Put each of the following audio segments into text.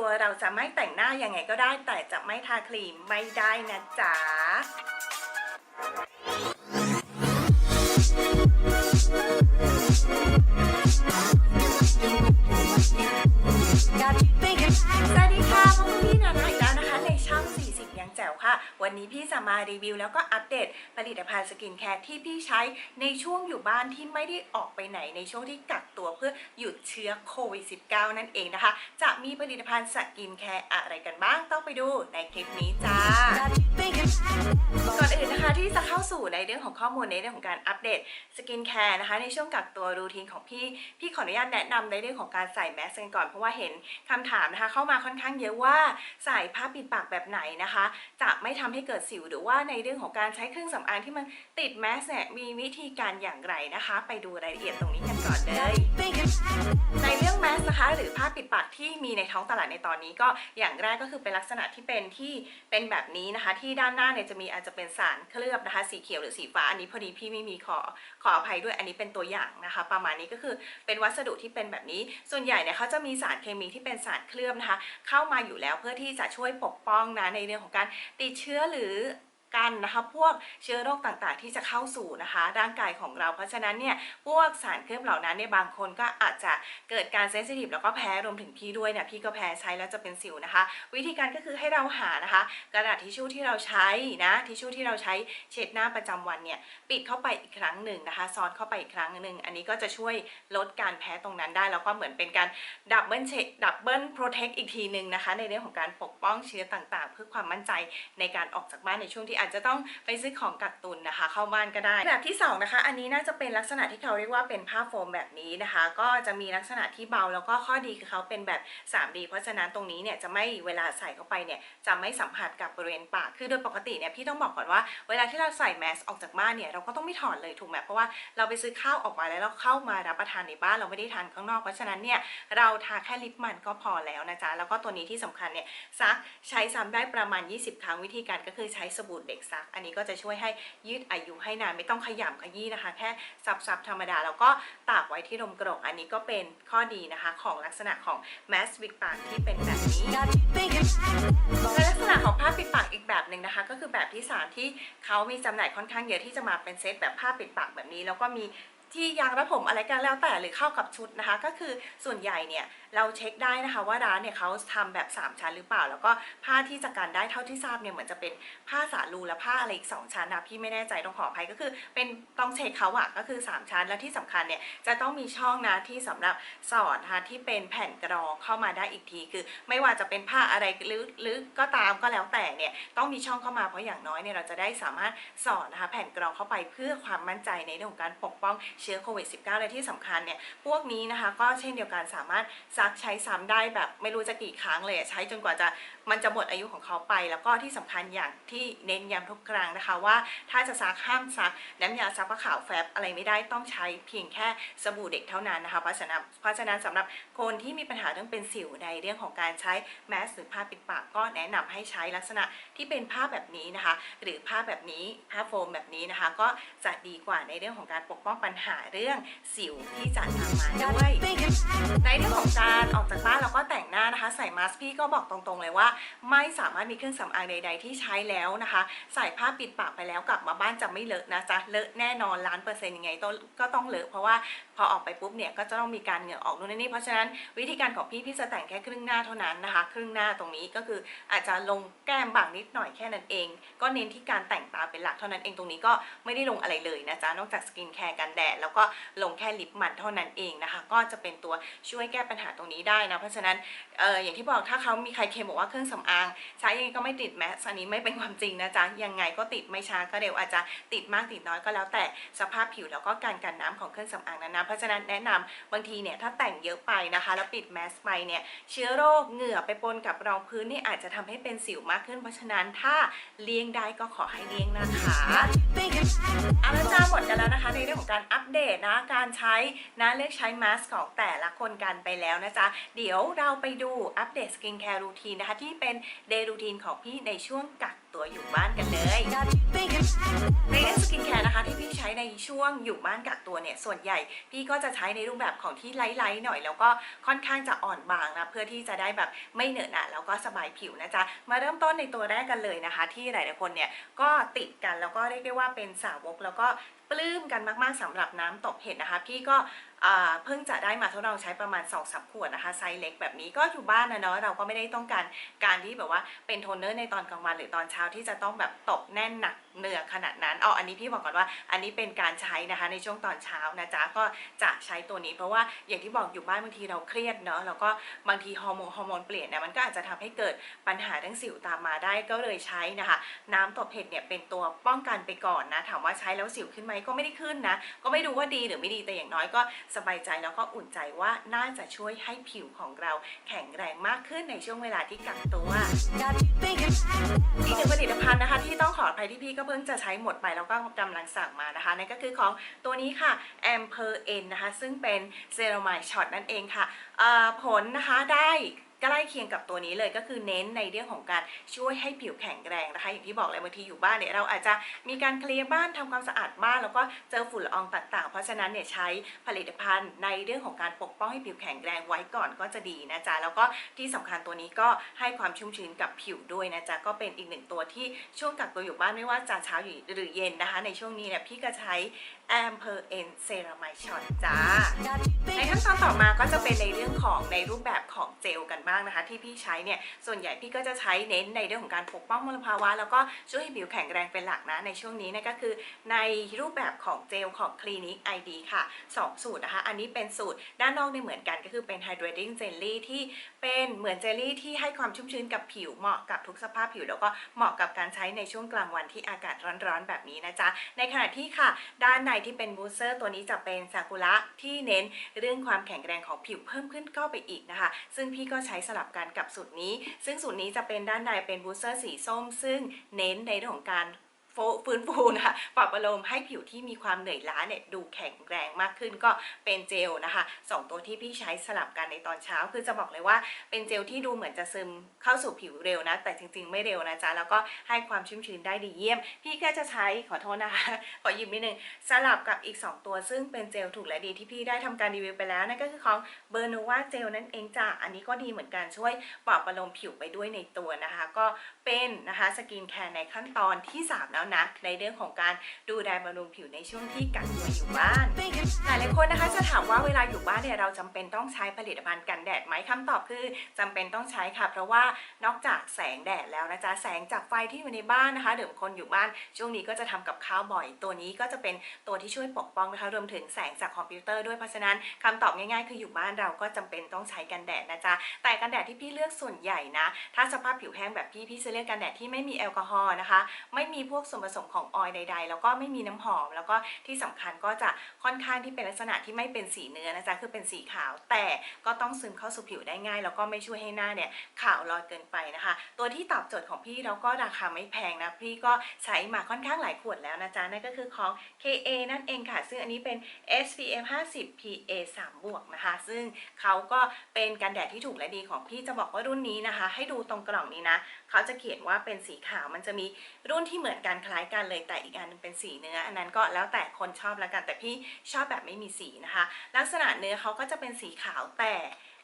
ตัวเราจะไม่แต่งหน้ายังไงก็ได้ แต่จะไม่ทาครีมไม่ได้นะจ๊ะ Got you thinking สวัสดีค่ะพบกับพี่นานาอีกแล้วนะคะ ในช่อง40 ยังแจ๋วค่ะ วันนี้พี่จะมารีวิว แล้วก็อัปเดตผลิตภัณฑ์สกินแคร์ที่พี่ใช้ในช่วงอยู่บ้านที่ไม่ได้ออกไปไหนในช่วงที่กักตัวเพื่อหยุดเชื้อโควิด -19 นั่นเองนะคะ จะมีผลิตภัณฑ์สกินแคร์อะไรกันบ้างต้องไปดูในคลิปนี้จ้าก่อนอื่นนะคะที่จะเข้าสู่ในเรื่องของข้อมูลในเรื่องของการอัปเดตสกินแคร์นะคะในช่วงกักตัวรูทีนของพี่พี่ขออนุญาตแนะนำในเรื่องของการใส่แมสกันก่อนเพราะว่าเห็นคำถามนะคะเข้ามาค่อนข้างเยอะว่าใส่ผ้าปิดปากแบบไหนนะคะ จะไม่ทำให้เกิดสิวหรือว่าในเรื่องของการใช้เครื่องสำอางที่มันติดแมสเนี่ยมีวิธีการอย่างไรนะคะ ไปดูรายละเอียดตรงนี้กันก่อนเลยในเรื่องแมสนะคะ หรือผ้าปิดปากที่มีในท้องตลาดในตอนนี้ก็อย่างแรกก็คือเป็นลักษณะที่เป็นที่เป็นแบบนี้นะคะ ที่ด้านหน้าเนี่ยจะมีอาจจะเป็นสารเคลือบนะคะ สีเขียวหรือสีฟ้าอันนี้พอดีพี่ไม่มีขอขออภัยด้วยอันนี้เป็นตัวอย่างนะคะ ประมาณนี้ก็คือเป็นวัสดุที่เป็นแบบนี้ ส่วนใหญ่เนี่ยเขาจะมีสารเคมีที่เป็นสารเคลือบนะคะ เข้ามาอยู่แล้วเพื่อที่จะช่วยปกป้องนะในเรื่องของการติดเชื้อหรือ กันนะคะพวกเชื้อโรคต่างๆ ที่จะเข้าสู่นะคะร่างกายของเรา เพราะฉะนั้นเนี่ยพวกสารเคลือบเหล่านั้นเนี่ยบางคนก็อาจจะเกิดการเซนซิทีฟแล้วก็แพ้รวมถึงพี่ด้วยเนี่ยพี่ก็แพ้ใช้แล้วจะเป็นสิวนะคะ วิธีการก็คือให้เราหานะคะ กระดาษทิชชู่ที่เราใช้นะทิชชู่ที่เราใช้เช็ดหน้าประจำวันเนี่ยปิดเข้าไปอีกครั้งหนึ่งนะคะซ้อนเข้าไปอีกครั้งหนึ่งอันนี้ก็จะช่วยลดการแพ้ตรงนั้นได้แล้วก็เหมือนเป็นการดับเบิลเช็คดับเบิลโปรเทคอีกทีหนึ่งนะคะในเรื่องของการปกป้องเชื้อต่างๆ เพื่อความมั่นใจในการออกจากบ้านในช่วงที่อาจจะต้องไปซื้อของกักตุนนะคะ เข้าบ้านก็ได้ แบบที่สองนะคะ อันนี้น่าจะเป็นลักษณะที่เขาเรียกว่าเป็นผ้าโฟมแบบนี้นะคะ ก็จะมีลักษณะที่เบาแล้วก็ข้อดีคือเขาเป็นแบบ 3D เพราะฉะนั้นตรงนี้เนี่ยจะไม่เวลาใส่เข้าไปเนี่ยจะไม่สัมผัสกับบริเวณปาก คือโดยปกติเนี่ยพี่ต้องบอกก่อนว่าเวลาที่เราใส่แมสออกจากบ้านเนี่ยเราก็ต้องไม่ถอดเลยถูกไหมเพราะว่าเราไปซื้อข้าวออกมาแล้วเราเข้ามารับประทานในบ้านเราไม่ได้ทานข้างนอกเพราะฉะนั้นเนี่ยเราทาแค่ลิปมันก็พอแล้วนะจ๊ะแล้วก็ตัวนี้ที่สำคัญเนี่ยซักใช้ซ้ำได้ประมาณ 20 ครั้งวิธีการก็คือใช้สบู่เด็กซัก อันนี้ก็จะช่วยให้ยืดอายุให้นานไม่ต้องขยำขยี้นะคะ แค่ซับๆธรรมดาแล้วก็ตากไว้ที่ลมกรดอันนี้ก็เป็นข้อดีนะคะ ของลักษณะของแมสวิกปากที่เป็นแบบนี้และลักษณะของผ้าปิดปากอีกแบบหนึ่งนะคะ ก็คือแบบที่สามที่เขามีจำหน่ายค่อนข้างเยอะที่จะมาเป็นเซตแบบผ้าปิดปากแบบนี้ แล้วก็มีที่ยางระผมอะไรกันแล้วแต่หรือเข้ากับชุดนะคะ ก็คือส่วนใหญ่เนี่ย เราเช็คได้นะคะว่าร้านเนี่ยเขาทำแบบ 3 ชั้นหรือเปล่า แล้วก็ผ้าที่จะกันได้เท่าที่ทราบเนี่ยเหมือนจะเป็นผ้าสาลูและผ้าอะไรอีก 2 ชั้นนะพี่ไม่แน่ใจต้องขออภัยก็คือ เป็นต้องเช็คเขาอะก็คือ 3 ชั้น และที่สำคัญเนี่ยจะต้องมีช่องนะที่สำหรับสอดนะคะที่เป็นแผ่นกรองเข้ามาได้อีกที คือ ไม่ว่าจะเป็นผ้าอะไรหรือหรือก็ตามก็แล้วแต่เนี่ยต้องมีช่องเข้ามาเพราะอย่างน้อยเนี่ยเราจะได้สามารถสอดนะคะแผ่นกรองเข้าไปเพื่อความมั่นใจในเรื่องของการปกป้องเชื้อโควิด -19 และที่สำคัญเนี่ยพวกนี้นะคะก็เช่นเดียวกันสามารถซักใช้ซ้ำได้แบบไม่รู้จะกี่ครั้งเลยใช้จนกว่าจะมันจะหมดอายุของเขาไป แล้วก็ที่สำคัญอย่างที่เน้นย้ำทุกครั้งนะคะว่าถ้าจะซักห้ามซักน้ำยาซักผ้าขาวแฟบอะไรไม่ได้ต้องใช้เพียงแค่สบู่เด็กเท่านั้นนะคะเพราะฉะนั้นเพราะฉะนั้นสำหรับคนที่มีปัญหาเรื่องเป็นสิวในเรื่องของการใช้แมสหรือผ้าปิดปากก็แนะนำให้ใช้ลักษณะที่เป็นผ้าแบบนี้นะคะ หรือผ้าแบบนี้ผ้าโฟมแบบนี้นะคะ ก็จะดีกว่าในเรื่องของการปกป้องปัญหาเรื่องสิวที่จะตามมาด้วยในเรื่องของการออกจากบ้านแล้วก็แต่งหน้านะคะ ใส่มาสก์พี่ก็บอกตรงๆเลยว่า ไม่สามารถมีเครื่องสำอางใด ๆ ที่ใช้แล้วนะคะ ใส่ผ้าปิดปากไปแล้วกลับมาบ้านจะไม่เลอะนะจ๊ะเลอะแน่นอนล้านเปอร์เซ็นต์ยังไงต้องก็ต้องเลอะเพราะว่าพอออกไปปุ๊บเนี่ยก็จะต้องมีการเหงื่อออกนู่นนี่เพราะฉะนั้นวิธีการของพี่พี่จะแต่งแค่ครึ่งหน้าเท่านั้นนะคะ ครึ่งหน้าตรงนี้ก็คืออาจจะลงแก้มบางนิดหน่อยแค่นั้นเอง ก็เน้นที่การแต่งตาเป็นหลักเท่านั้นเองตรงนี้ก็ไม่ได้ลงอะไรเลยนะจ๊ะนอกจากสกินแคร์กันแดดแล้วก็ลงแค่ลิปมันเท่านั้นเองนะคะ ก็จะเป็นตัวช่วยแก้ปัญหาตรงนี้ได้นะ เพราะฉะนั้นเอออย่างที่บอกถ้าเขามีใครเคมบอกว่าเครื่องสำอางใช้ยังไงก็ไม่ติดแมสอันนี้ไม่เป็นความจริงนะจ๊ะยังไงก็ติดไม่ช้าก็เร็วอาจจะติดมากติดน้อยก็แล้วแต่สภาพผิวแล้วก็การกันน้ำของเครื่องสำอางนั้นนะเพราะฉะนั้นแนะนำบางทีเนี่ยถ้าแต่งเยอะไปนะคะ แล้วปิดแมสไปเนี่ยเชื้อโรคเหงื่อไปปนกับรองพื้นนี่อาจจะทำให้เป็นสิวมากขึ้น เพราะฉะนั้นถ้าเลี่ยงได้ก็ขอให้เลี่ยงนะคะอาละจ้าหมดกันแล้วนะคะในเรื่องของการอัปเดตนะการใช้นะเลือกใช้มาสก์ของแต่ละคนกันไปแล้วนะจ๊ะ เดี๋ยวเราไปดูอัปเดตสกินแคร์รูทีนนะคะ ที่เป็นเดย์รูทีนของพี่ในช่วงกักตัวอยู่บ้านกันเลยในเรื่องสกินแคร์นะคะที่พี่ใช้ในช่วงอยู่บ้านกักตัวเนี่ย ส่วนใหญ่พี่ก็จะใช้ในรูปแบบของที่ไลท์ๆหน่อย แล้วก็ค่อนข้างจะอ่อนบางนะ เพื่อที่จะได้แบบไม่เหนอะหนะแล้วก็สบายผิวนะจ๊ะ มาเริ่มต้นในตัวแรกกันเลยนะคะ ที่หลายๆคนเนี่ยก็ติดกันแล้วก็เรียกได้ว่าเป็นสาวกแล้วก็ปลื้มกันมากๆสำหรับน้ำตบเห็ดนะคะ พี่ก็ เพิ่งจะได้มาทดลองใช้ประมาณ2อสขวดนะคะไซส์เล็กแบบนี้ก็อยู่บ้านนะเนาะเราก็ไม่ได้ต้องการการที่แบบว่าเป็นโทนเนอร์ในตอนกลางวันหรือตอนเช้าที่จะต้องแบบตบแน่นหนักเหนือขนาดนั้นเอาอันนี้พี่บอกก่อนว่าอันนี้เป็นการใช้นะคะในช่วงตอนเช้านะจ๊ะก็จะใช้ตัวนี้เพราะว่าอย่างที่บอกอยู่บ้านบางทีเราเครียดเนาะแล้วก็บางทีฮอร์โมนฮอร์โมนเปลี่ยนเนี่ยมันก็อาจจะทำให้เกิดปัญหาทั้งสิวตามมาได้ก็เลยใช้นะคะ น้ำตบเห็ดเนี่ยเป็นตัวป้องกันไปก่อนนะถามว่าใช้แล้วสิวขึ้นไหมก็ไม่ได้ขึ้นนะก็ไม่รู้ว่าดีหรือไม่ดีแต่อย่างน้อยก็สบายใจแล้วก็อุ่นใจว่าน่าจะช่วยให้ผิวของเราแข็งแรงมากขึ้นในช่วงเวลาที่กักตัว Got you thinking. อีกหนึ่งผลิตภัณฑ์นะคะ ที่ต้องขออภัยที่พี่ก็เพิ่งจะใช้หมดไปแล้วก็กำลังสั่งมานะคะนั่นก็คือของตัวนี้ค่ะ a m p e r N นะคะ ซึ่งเป็นเซร a ม d ช็อตนั่นเองค่ะเอ่อผลนะคะได้ ใกล้เคียงกับตัวนี้เลยก็คือเน้นในเรื่องของการช่วยให้ผิวแข็งแรงนะคะอย่างที่บอกเลยบางทีอยู่บ้านเนี่ยเราอาจจะมีการเคลียร์บ้านทำความสะอาดบ้านแล้วก็เจอฝุ่นละอองต่าง ๆ เพราะฉะนั้นเนี่ยใช้ผลิตภัณฑ์ในเรื่องของการปกป้องให้ผิวแข็งแรงไว้ก่อนก็จะดีนะจ๊ะแล้วก็ที่สำคัญตัวนี้ก็ให้ความชุ่มชื้นกับผิวด้วยนะจ๊ะก็เป็นอีกหนึ่งตัวที่ช่วงกักตัวอยู่บ้านไม่ว่าจะเช้าหรือเย็นนะคะ ในช่วงนี้เนี่ยพี่ก็ใช้ a m p e r N Ceramide Shot จ้า ในขั้นตอนต่อมาก็จะเป็นในเรื่องของในรูปแบบของเจลกันบ้างนะคะ ที่พี่ใช้เนี่ย ส่วนใหญ่พี่ก็จะใช้เน้นในเรื่องของการปกป้องมลภาวะ แล้วก็ช่วยให้ผิวแข็งแรงเป็นหลักนะ ในช่วงนี้นะก็คือ ในรูปแบบของเจลของ Clinic ID ค่ะ 2 สูตรนะคะ อันนี้เป็นสูตรด้านนอกเนี่ยเหมือนกันก็คือเป็น Hydrating Jelly ที่เป็นเหมือนเจลลี่ที่ให้ความชุ่มชื้นกับผิวเหมาะกับทุกสภาพผิว แล้วก็เหมาะกับการใช้ในช่วงกลางวันที่อากาศร้อนๆแบบนี้นะจ๊ะในขณะที่ค่ะ ด้านในที่เป็นบูสเตอร์ตัวนี้จะเป็นซากุระที่เน้นเรื่องความแข็งแรงของผิวเพิ่มขึ้นเข้าไปอีกนะคะ ซึ่งพี่ก็ใช้สลับกันกับสูตรนี้ ซึ่งสูตรนี้จะเป็นด้านในเป็นบูสเตอร์สีส้ม ซึ่งเน้นในเรื่องของการ ฟื้นฟูนะคะปรับอารมณ์ให้ผิวที่มีความเหนื่อยล้าเนี่ยดูแข็งแรงมากขึ้นก็เป็นเจลนะคะสองตัวที่พี่ใช้สลับกันในตอนเช้า คือจะบอกเลยว่าเป็นเจลที่ดูเหมือนจะซึมเข้าสู่ผิวเร็วนะ แต่จริงๆไม่เร็วนะจ๊ะแล้วก็ให้ความชุ่มชื้นได้ดีเยี่ยม พี่ก็จะใช้ขอโทษนะคะขอหยิบนิดนึงสลับกับอีก 2 ตัวซึ่งเป็นเจลถูกและดีที่พี่ได้ทำการรีวิวไปแล้วนั่นก็คือของเบอร์ n นวาเจลนั่นเองจ้ะอันนี้ก็ดีเหมือนกันช่วยปรับอารมณ์ผิวไปด้วยในตัวนะคะ ก็เป็นนะคะสกินแคร์ในขั้นตอนที่3แล้วนะ ในเรื่องของการดูแลบำรุงผิวในช่วงที่กักตัวอยู่บ้าน Thinking. หลายๆคนนะคะจะถามว่าเวลาอยู่บ้านเนี่ยเราจำเป็นต้องใช้ผลิตภัณฑ์กันแดดไหมคำตอบคือจำเป็นต้องใช้ค่ะ เพราะว่านอกจากแสงแดดแล้วนะจ๊ะแสงจากไฟที่อยู่ในบ้านนะคะเดี๋ยวคนอยู่บ้าน ช่วงนี้ก็จะทำกับข้าวบ่อย ตัวนี้ก็จะเป็นตัวที่ช่วยปกป้องนะคะรวมถึงแสงจากคอมพิวเตอร์ด้วยเพราะฉะนั้นคำตอบง่ายๆ คืออยู่บ้านเราก็จำเป็นต้องใช้กันแดดนะจ๊ะแต่กันแดดที่พี่เลือกส่วนใหญ่นะ ถ้าสภาพผิวแห้งแบบพี่พี่จะเลือกกันแดดที่ไม่มีแอลกอฮอล์นะคะ ไม่มีพวกส่วนผสมของออยล์ใด ๆ แล้วก็ไม่มีน้ำหอม แล้วก็ที่สำคัญก็จะค่อนข้างที่เป็นลักษณะที่ไม่เป็นสีเนื้อนะจ๊ะคือเป็นสีขาว แต่ก็ต้องซึมเข้าสู่ผิวได้ง่าย แล้วก็ไม่ช่วยให้หน้าเนี่ยขาวลอยเกินไปนะคะ ตัวที่ตอบโจทย์ของพี่แล้วก็ราคาไม่แพงนะพี่ก็ใช้มาค่อนข้างหลายขวดแล้วนะจ๊ะนั่นก็คือของ KA นั่นเองค่ะ ซึ่งอันนี้เป็น SPF 50 PA 3บวกนะคะ ซึ่งเขาก็เป็นกันแดดที่ถูกและดีของพี่จะบอกว่ารุ่นนี้นะคะ ให้ดูตรงกล่องนี้นะ เขาจะเขียนว่าเป็นสีขาวมันจะมีรุ่นที่เหมือนกันคล้ายกันเลย แต่อีกอันนึงเป็นสีเนื้อ อันนั้นก็แล้วแต่คนชอบแล้วกันแต่พี่ชอบแบบไม่มีสีนะคะ ลักษณะเนื้อเขาก็จะเป็นสีขาวแต่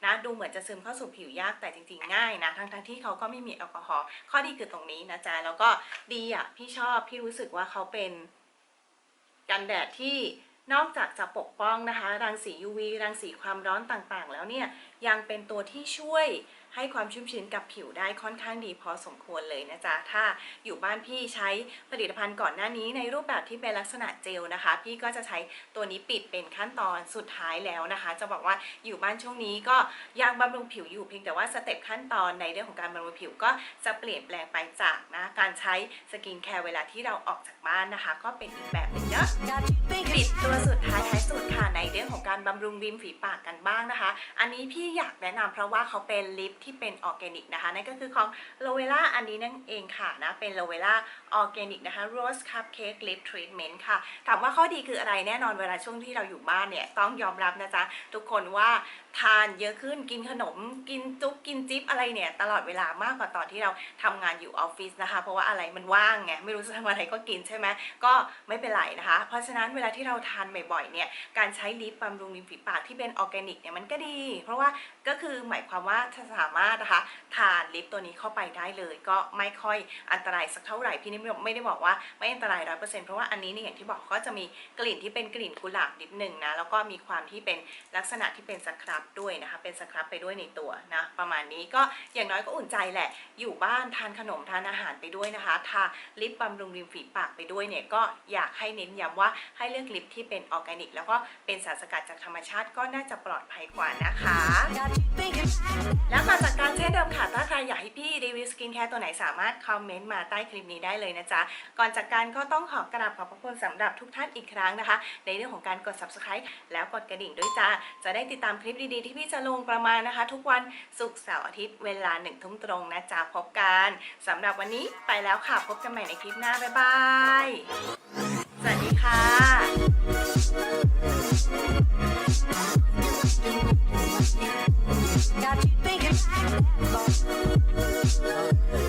นะดูเหมือนจะซึมเข้าสู่ผิวยากแต่จริงๆง่ายนะทั้งทั้งๆที่เขาก็ไม่มีแอลกอฮอล์ข้อดีคือตรงนี้นะจ๊ะแล้วก็ดีอะพี่ชอบพี่รู้สึกว่าเขาเป็นกันแดดที่นอกจากจะปกป้องนะคะ รังสี UV รังสีความร้อนต่างๆ แล้วเนี่ย ยังเป็นตัวที่ช่วย ให้ความชุ่มชื้นกับผิวได้ค่อนข้างดีพอสมควรเลยนะจ๊ะ ถ้าอยู่บ้านพี่ใช้ผลิตภัณฑ์ก่อนหน้านี้ในรูปแบบที่เป็นลักษณะเจลนะคะ พี่ก็จะใช้ตัวนี้ปิดเป็นขั้นตอนสุดท้ายแล้วนะคะ จะบอกว่าอยู่บ้านช่วงนี้ก็ยังบำรุงผิวอยู่เพียงแต่ว่าสเต็ปขั้นตอนในเรื่องของการบำรุงผิวก็จะเปลี่ยนแปลงไปจากนะการใช้สกินแคร์เวลาที่เราออกจากบ้านนะคะ ก็เป็นอีกแบบหนึ่งเนาะปิดตัวสุดท้ายท้ายสุดค่ะในเรื่องของการบำรุงริมฝีปากกันบ้างนะคะ อันนี้พี่อยากแนะนำเพราะว่าเขาเป็นลิปที่เป็นออร์แกนิกนะคะนั่นก็คือของ l o v e l a อันนี้นั่นเองค่ะนะเป็น l o v e l a ออร์แกนิกนะคะ Rose Cupcake Lip Treatment ค่ะ ถามว่าข้อดีคืออะไรแน่นอนเวลาช่วงที่เราอยู่บ้านเนี่ยต้องยอมรับนะจ๊ะ ทุกคนว่าทานเยอะขึ้นกินขนมกินจุ๊บกินจิ๊บอะไรเนี่ย ตลอดเวลามากกว่าตอนที่เราทำงานอยู่ออฟฟิศนะคะ เพราะว่าอะไรมันว่างไงไม่รู้จะทำอะไรก็กินใช่ไหมก็ไม่เป็นไรนะคะ เพราะฉะนั้นเวลาที่เราทานบ่อยๆเนี่ยการใช้ลิปบำรุงริมฝีปากที่เป็นออร์แกนิกเนี่ยมันก็ดี เพราะว่า ก็คือหมายความว่าถ้าสามารถนะคะทานลิปตัวนี้เข้าไปได้เลย ก็ไม่ค่อยอันตรายสักเท่าไหร่พี่นี่ไม่ได้บอกว่าไม่อันตรายร้อยเปอร์เซ็นต์เพราะว่าอันนี้เนี่ยอย่างที่บอกก็จะมีกลิ่นที่เป็นกลิ่นกุหลาบนิดหนึ่งนะแล้วก็มีความที่เป็นลักษณะที่เป็นสครับด้วยนะคะเป็นสครับไปด้วยในตัวนะประมาณนี้ก็อย่างน้อยก็อุ่นใจแหละ อยู่บ้านทานขนมทานอาหารไปด้วยนะคะทาลิปบำรุงริมฝีปากไปด้วยเนี่ยก็อยากให้เน้นย้ำว่าให้เลือกลิปที่เป็นออร์แกนิก แล้วก็เป็นสารสกัดจากธรรมชาติก็น่าจะปลอดภัยกว่านะคะแล้วก่อนจากการเช่นเดิมค่ะ ถ้าใครอยากให้พี่รีวิวสกินแคร์ตัวไหนสามารถคอมเมนต์มาใต้คลิปนี้ได้เลยนะจ๊ะ ก่อนจากการก็ต้องขอกราบขอบพระคุณสำหรับทุกท่านอีกครั้งนะคะ ในเรื่องของการกด subscribe แล้วกดกระดิ่งด้วยจ้า จะได้ติดตามคลิปดีๆ ที่พี่จะลงประมาณนะคะ ทุกวันศุกร์เสาร์อาทิตย์เวลาหนึ่งทุ่มตรงนะจ๊ะพบกันสำหรับวันนี้ไปแล้วค่ะพบกันใหม่ในคลิปหน้าบ๊ายบายสวัสดีค่ะ Got you thinking like that, boy.